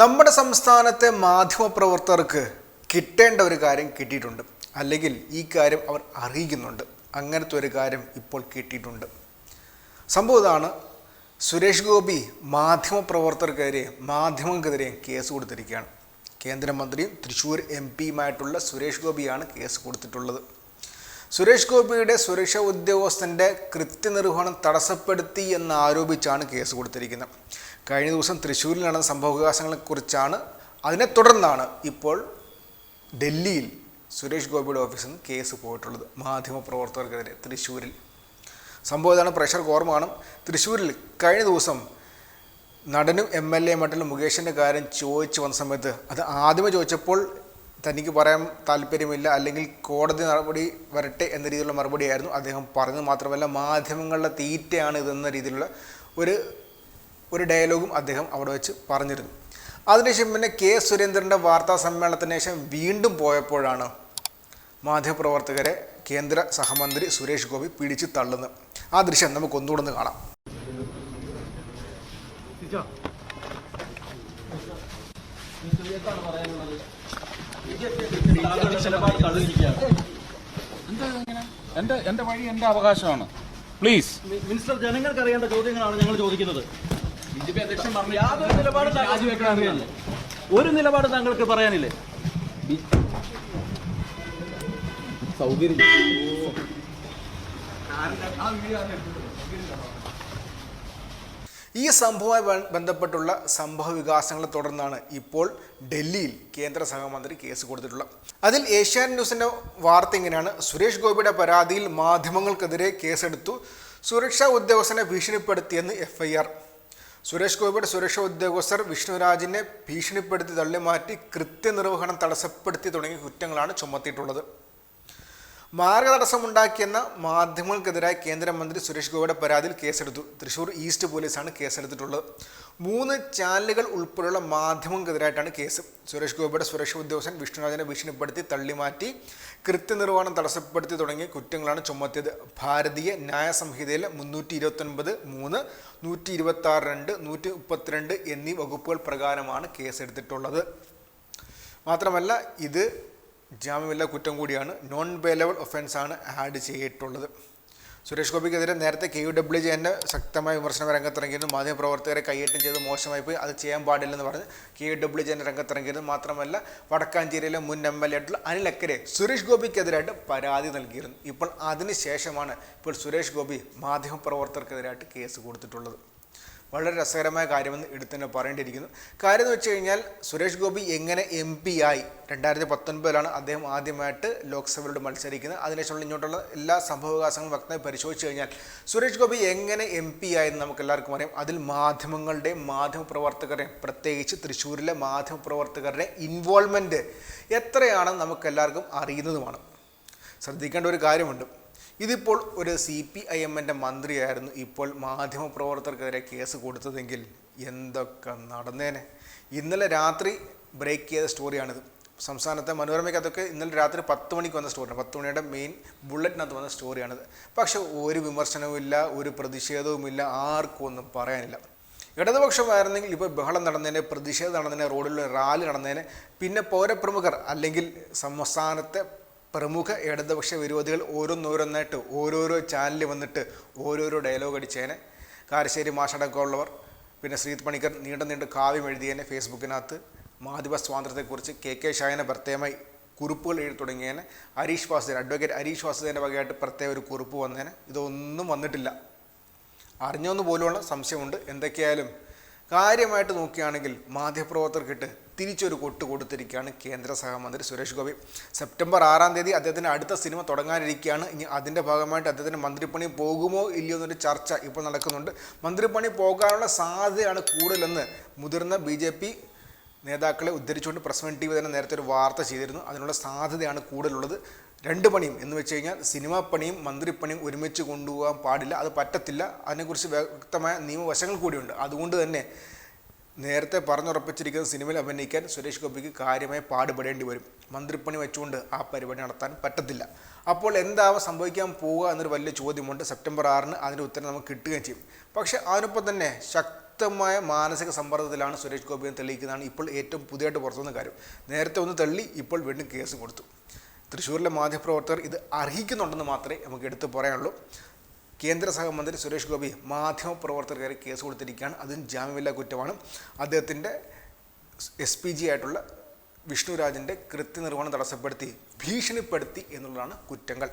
നമ്മുടെ സംസ്ഥാനത്തെ മാധ്യമപ്രവർത്തകർക്ക് കിട്ടേണ്ട ഒരു കാര്യം കിട്ടിയിട്ടുണ്ട്. അല്ലെങ്കിൽ ഈ കാര്യം അവർ അറിയിക്കുന്നുണ്ട്. അങ്ങനത്തെ ഒരു കാര്യം ഇപ്പോൾ കിട്ടിയിട്ടുണ്ട്. സംഭവം ഇതാണ്. സുരേഷ് ഗോപി മാധ്യമപ്രവർത്തകർക്കെതിരെ മാധ്യമങ്ങൾക്കെതിരെ കേസ് കൊടുത്തിരിക്കുകയാണ്. കേന്ദ്രമന്ത്രിയും തൃശ്ശൂർ എം പിയുമായിട്ടുള്ള സുരേഷ് ഗോപിയാണ് കേസ് കൊടുത്തിട്ടുള്ളത്. സുരേഷ് ഗോപിയുടെ സുരക്ഷാ ഉദ്യോഗസ്ഥന്റെ കൃത്യനിർവഹണം തടസ്സപ്പെടുത്തി എന്ന് ആരോപിച്ചാണ് കേസ് കൊടുത്തിരിക്കുന്നത്. കഴിഞ്ഞ ദിവസം തൃശ്ശൂരിൽ നടന്ന സംഭവവികാസങ്ങളെക്കുറിച്ചാണ് അതിനെ തുടർന്നാണ് ഇപ്പോൾ ഡൽഹിയിൽ സുരേഷ് ഗോപിയുടെ ഓഫീസിൽ നിന്ന് കേസ് പോയിട്ടുള്ളത് മാധ്യമപ്രവർത്തകർക്കെതിരെ തൃശ്ശൂരിൽ. സംഭവം ഇതാണ് പ്രഷർ ഓർമ്മ തൃശ്ശൂരിൽ കഴിഞ്ഞ ദിവസം നടനും എം എൽ എ മറ്റുള്ള മുകേഷിന്റെ കാര്യം ചോദിച്ചു വന്ന സമയത്ത് അത് ആദ്യമേ ചോദിച്ചപ്പോൾ തനിക്ക് പറയാൻ താല്പര്യമില്ല അല്ലെങ്കിൽ കോടതി നടപടി വരട്ടെ എന്ന രീതിയിലുള്ള മറുപടിയായിരുന്നു അദ്ദേഹം പറഞ്ഞത്. മാത്രമല്ല മാധ്യമങ്ങളുടെ തീറ്റയാണ് ഇതെന്ന രീതിയിലുള്ള ഒരു ഒരു ഡയലോഗും അദ്ദേഹം അവിടെ വെച്ച് പറഞ്ഞിരുന്നു. അതിനുശേഷം പിന്നെ കെ സുരേന്ദ്രന്റെ വാർത്താ സമ്മേളനത്തിന് ശേഷം വീണ്ടും പോയപ്പോഴാണ് മാധ്യമപ്രവർത്തകരെ കേന്ദ്ര സഹമന്ത്രി സുരേഷ് ഗോപി പിടിച്ചു തള്ളുന്നത്. ആ ദൃശ്യം നമുക്ക് ഒന്നുകൂടെ ഒന്ന് കാണാം. എന്റെ എന്റെ വഴി എന്റെ അവകാശമാണ്. പ്ലീസ് മിനിസ്റ്റർ ജനങ്ങൾക്ക് അറിയേണ്ട ചോദ്യങ്ങളാണ് ഞങ്ങൾ ചോദിക്കുന്നത്. യാതൊരു നിലപാടും താങ്കൾ- ഒരു നിലപാട് താങ്കൾക്ക് പറയാനില്ലേ? ഈ സംഭവവുമായി ബന്ധപ്പെട്ടുള്ള സംഭവ വികാസങ്ങളെ തുടർന്നാണ് ഇപ്പോൾ ഡൽഹിയിൽ കേന്ദ്ര സഹമന്ത്രി കേസ് കൊടുത്തിട്ടുള്ളത്. അതിൽ ഏഷ്യാൻ ന്യൂസിന്റെ വാർത്ത ഇങ്ങനെയാണ്. സുരേഷ് ഗോപിയുടെ പരാതിയിൽ മാധ്യമങ്ങൾക്കെതിരെ കേസെടുത്തു. സുരക്ഷാ ഉദ്യോഗസ്ഥനെ ഭീഷണിപ്പെടുത്തിയെന്ന് എഫ് ഐ ആർ സുരേഷ് ഗോപിയുടെ സുരക്ഷാ ഉദ്യോഗസ്ഥർ വിഷ്ണുരാജിനെ ഭീഷണിപ്പെടുത്തി തള്ളിമാറ്റി കൃത്യനിർവഹണം തടസ്സപ്പെടുത്തി തുടങ്ങിയ കുറ്റങ്ങളാണ് ചുമത്തിയിട്ടുള്ളത്. മാർഗതടസ്സമുണ്ടാക്കിയെന്ന മാധ്യമങ്ങൾക്കെതിരായി കേന്ദ്രമന്ത്രി സുരേഷ് ഗോപിയുടെ പരാതിയിൽ കേസെടുത്തു. തൃശൂർ ഈസ്റ്റ് പോലീസാണ് കേസെടുത്തിട്ടുള്ളത്. മൂന്ന് ചാനലുകൾ ഉൾപ്പെടെയുള്ള മാധ്യമങ്ങൾക്കെതിരായിട്ടാണ് കേസ്. സുരേഷ് ഗോപിയുടെ സുരക്ഷാ ഉദ്യോഗസ്ഥൻ വിഷ്ണുരാജനെ ഭീഷണിപ്പെടുത്തി തള്ളിമാറ്റി കൃത്യനിർവഹണം തടസ്സപ്പെടുത്തി തുടങ്ങിയ കുറ്റങ്ങളാണ് ചുമത്തിയത്. ഭാരതീയ ന്യായ സംഹിതയിലെ മുന്നൂറ്റി ഇരുപത്തൊൻപത് മൂന്ന് നൂറ്റി ഇരുപത്തി ആറ് രണ്ട് നൂറ്റി മുപ്പത്തിരണ്ട് എന്നീ വകുപ്പുകൾ പ്രകാരമാണ് കേസെടുത്തിട്ടുള്ളത്. മാത്രമല്ല ഇത് ജാമ്യമില്ലാ കുറ്റം കൂടിയാണ്. നോൺ ബെയിലബിൾ ഒഫൻസാണ് ആഡ് ചെയ്തിട്ടുള്ളത്. സുരേഷ് ഗോപിക്കെതിരെ നേരത്തെ കെ യു ഡബ്ല്യു ജെ തന്നെ ശക്തമായ വിമർശനം രംഗത്തിറങ്ങിയിരുന്നു. മാധ്യമപ്രവർത്തകരെ കൈയേറ്റം ചെയ്ത് മോശമായി പോയി. അത് ചെയ്യാൻ പാടില്ലെന്ന് പറഞ്ഞ് കെ യു ഡബ്ല്യു ജെ രംഗത്തിറങ്ങിയിരുന്നു. മാത്രമല്ല വടക്കാഞ്ചേരിയിലെ മുൻ എം എൽ എ ആയിട്ടുള്ള അനിൽ അക്കരെ സുരേഷ് ഗോപിക്കെതിരായിട്ട് പരാതി നൽകിയിരുന്നു. ഇപ്പോൾ അതിനുശേഷമാണ് ഇപ്പോൾ സുരേഷ് ഗോപി മാധ്യമപ്രവർത്തകർക്കെതിരായിട്ട് കേസ് കൊടുത്തിട്ടുള്ളത്. വളരെ രസകരമായ കാര്യമെന്ന് എടുത്തു തന്നെ പറയേണ്ടിയിരിക്കുന്നു. കാര്യം എന്ന് വെച്ച് കഴിഞ്ഞാൽ സുരേഷ് ഗോപി എങ്ങനെ എം പി ആയി രണ്ടായിരത്തി പത്തൊൻപതിലാണ് അദ്ദേഹം ആദ്യമായിട്ട് ലോക്സഭയിലൂടെ മത്സരിക്കുന്നത്. അതിനുശേഷമുള്ള ഇങ്ങോട്ടുള്ള എല്ലാ സംഭവവികാസങ്ങളും വ്യക്തമായി പരിശോധിച്ച് കഴിഞ്ഞാൽ സുരേഷ് ഗോപി എങ്ങനെ എം പി ആയെന്ന് നമുക്ക് എല്ലാവർക്കും അറിയാം. അതിൽ മാധ്യമങ്ങളുടെയും മാധ്യമപ്രവർത്തകരുടെയും പ്രത്യേകിച്ച് തൃശ്ശൂരിലെ മാധ്യമപ്രവർത്തകരുടെ ഇൻവോൾവ്മെന്റ് എത്രയാണെന്ന് നമുക്കെല്ലാവർക്കും അറിയുന്നതുമാണ്. ശ്രദ്ധിക്കേണ്ട ഒരു കാര്യമുണ്ട്. ഇതിപ്പോൾ ഒരു സി പി ഐ എമ്മിന്റെ മന്ത്രിയായിരുന്നു ഇപ്പോൾ മാധ്യമപ്രവർത്തകർക്കെതിരെ കേസ് കൊടുത്തതെങ്കിൽ എന്തൊക്കെ നടന്നേനെ? ഇന്നലെ രാത്രി ബ്രേക്ക് ചെയ്ത സ്റ്റോറിയാണിത് സംസ്ഥാനത്തെ മനോരമയ്ക്കകത്തൊക്കെ ഇന്നലെ രാത്രി പത്ത് മണിക്ക് വന്ന സ്റ്റോറി പത്ത് മണിയുടെ മെയിൻ ബുള്ളറ്റിനകത്ത് വന്ന സ്റ്റോറിയാണിത് പക്ഷെ ഒരു വിമർശനവുമില്ല ഒരു പ്രതിഷേധവുമില്ല ആർക്കും ഒന്നും പറയാനില്ല. ഇടതുപക്ഷമായിരുന്നെങ്കിൽ ഇപ്പോൾ ബഹളം നടന്നതിന് പ്രതിഷേധം നടന്നതിന് റോഡിൽ റാലി നടന്നതിന് പിന്നെ പൗരപ്രമുഖർ അല്ലെങ്കിൽ സംസ്ഥാനത്തെ പ്രമുഖ ഇടതുപക്ഷ വിരോധികൾ ഓരോന്നോരോന്നായിട്ട് ഓരോരോ ചാനലിൽ വന്നിട്ട് ഓരോരോ ഡയലോഗ് അടിച്ചേനെ. കാരശ്ശേരി മാഷടക്കമുള്ളവർ പിന്നെ ശ്രീത് പണിക്കർ നീണ്ട നീണ്ട കാവ്യം എഴുതിയേനെ ഫേസ്ബുക്കിനകത്ത്. മാധ്യമ സ്വാതന്ത്ര്യത്തെക്കുറിച്ച് കെ കെ ഷായനെ പ്രത്യേകമായി കുറിപ്പുകൾ എഴുതി തുടങ്ങിയേനെ. ഹരീഷ് വാസുദേവൻ അഡ്വക്കേറ്റ് ഹരീഷ് വാസുദേവന്റെ വകയായിട്ട് പ്രത്യേക ഒരു കുറിപ്പ് വന്നേനെ. ഇതൊന്നും വന്നിട്ടില്ല. അറിഞ്ഞോന്ന് പോലുള്ള സംശയമുണ്ട്. എന്തൊക്കെയായാലും കാര്യമായിട്ട് നോക്കുകയാണെങ്കിൽ മാധ്യമപ്രവർത്തകർക്കിട്ട് തിരിച്ചൊരു കൊട്ട് കൊടുത്തിരിക്കുകയാണ് കേന്ദ്ര സഹമന്ത്രി സുരേഷ് ഗോപി. സെപ്റ്റംബർ ആറാം തീയതി അദ്ദേഹത്തിന്റെ അടുത്ത സിനിമ തുടങ്ങാനിരിക്കുകയാണ്. ഇനി അതിന്റെ ഭാഗമായിട്ട് അദ്ദേഹത്തിന് മന്ത്രിപ്പണി പോകുമോ ഇല്ലയോ എന്നൊരു ചർച്ച ഇപ്പോൾ നടക്കുന്നുണ്ട്. മന്ത്രിപ്പണി പോകാനുള്ള സാധ്യതയാണ് കൂടുതലെന്ന് മുതിർന്ന ബി ജെ പി നേതാക്കളെ ഉദ്ധരിച്ചുകൊണ്ട് പ്രസ് വൺ ടി വി തന്നെ നേരത്തെ ഒരു വാർത്ത ചെയ്തിരുന്നു. അതിനുള്ള സാധ്യതയാണ് കൂടുതലുള്ളത്. രണ്ട് പണിയും എന്ന് വെച്ച് കഴിഞ്ഞാൽ സിനിമാ പണിയും മന്ത്രിപ്പണിയും ഒരുമിച്ച് കൊണ്ടുപോകാൻ പാടില്ല. അത് പറ്റത്തില്ല. അതിനെക്കുറിച്ച് വ്യക്തമായ നിയമവശങ്ങൾ കൂടിയുണ്ട്. അതുകൊണ്ട് തന്നെ നേരത്തെ പറഞ്ഞുറപ്പിച്ചിരിക്കുന്ന സിനിമയിൽ അഭിനയിക്കാൻ സുരേഷ് ഗോപിക്ക് കാര്യമായി പാടുപെടേണ്ടി വരും. മന്ത്രിപ്പണി വെച്ചുകൊണ്ട് ആ പരിപാടി നടത്താൻ പറ്റത്തില്ല. അപ്പോൾ എന്താവും സംഭവിക്കാൻ പോവുക എന്നൊരു വലിയ ചോദ്യമുണ്ട്. സെപ്റ്റംബർ ആറിന് അതിന്റെ ഉത്തരം നമുക്ക് കിട്ടുകയും ചെയ്യും. പക്ഷേ അതിനൊപ്പം തന്നെ ശക്തമായ മാനസിക സമ്മർദ്ദത്തിലാണ് സുരേഷ് ഗോപി എന്ന് തെളിയിക്കുന്നതാണ് ഇപ്പോൾ ഏറ്റവും പുതിയതായിട്ട് പുറത്തുവന്ന കാര്യം. നേരത്തെ ഒന്ന് തള്ളി ഇപ്പോൾ വീണ്ടും കേസ് കൊടുത്തു. തൃശ്ശൂരിലെ മാധ്യമപ്രവർത്തകർ ഇത് അർഹിക്കുന്നുണ്ടെന്ന് മാത്രമേ നമുക്ക് എടുത്തു പറയാനുള്ളൂ. കേന്ദ്ര സഹമന്ത്രി സുരേഷ് ഗോപി മാധ്യമപ്രവർത്തകരെ കേസ് കൊടുത്തിരിക്കുകയാണ്. അതും ജാമ്യമില്ലാ കുറ്റമാണ്. അദ്ദേഹത്തിന്റെ എസ് പി ജി ആയിട്ടുള്ള വിഷ്ണുരാജിന്റെ കൃത്യനിർവഹണം തടസ്സപ്പെടുത്തി ഭീഷണിപ്പെടുത്തി എന്നുള്ളതാണ് കുറ്റങ്ങൾ.